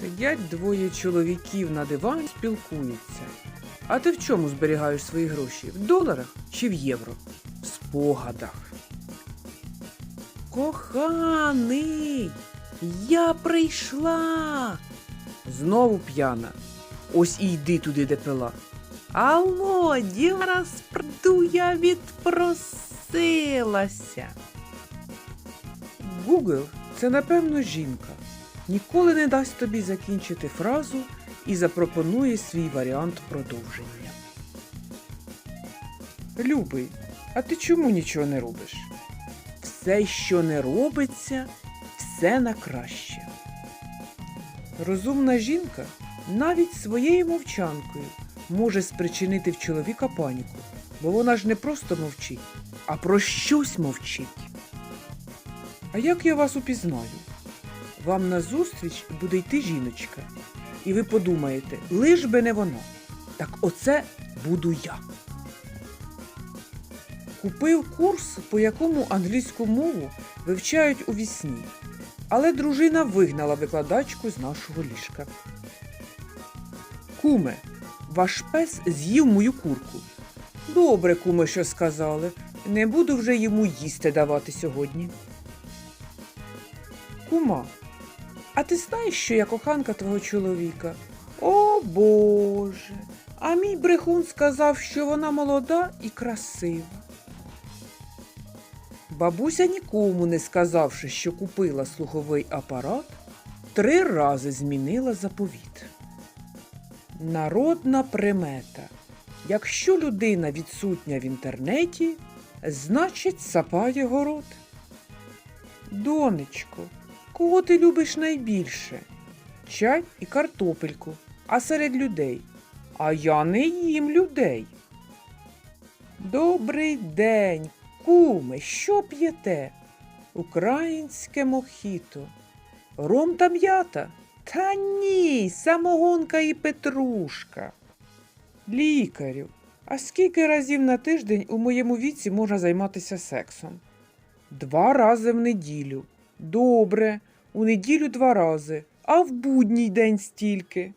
Сидять двоє чоловіків на дивані, спілкуються. А ти в чому зберігаєш свої гроші? В доларах чи в євро? В спогадах. Коханий, я прийшла. Знову п'яна. Ось і йди туди, де пила. Алло, зараз прийду, я відпросилася. Google – це напевно жінка. Ніколи не дасть тобі закінчити фразу і запропонує свій варіант продовження. Любий, а ти чому нічого не робиш? Все, що не робиться, все на краще. Розумна жінка навіть своєю мовчанкою може спричинити в чоловіка паніку, бо вона ж не просто мовчить, а про щось мовчить. А як я вас упізнаю? Вам назустріч буде йти жіночка, і ви подумаєте, лиш би не воно. Так оце буду я. Купив курс, по якому англійську мову вивчають у вісні, але дружина вигнала викладачку з нашого ліжка. Куме, ваш пес з'їв мою курку. Добре, куме, що сказали. Не буду вже йому їсти давати сьогодні. Кума, а ти знаєш, що я коханка твого чоловіка? О Боже. А мій брехун сказав, що вона молода і красива. Бабуся нікому не сказавши, що купила слуховий апарат, три рази змінила заповіт. Народна примета. Якщо людина відсутня в інтернеті, значить сапає город. Донечко, кого ти любиш найбільше? Чай і картопельку, а серед людей. А я не їм людей. Добрий день, куме, що п'єте? Українське мохіто. Ром та м'ята? Та ні, самогонка і петрушка. Лікарю, а скільки разів на тиждень у моєму віці можна займатися сексом? Два рази в неділю. Добре, у неділю два рази, а в будній день стільки.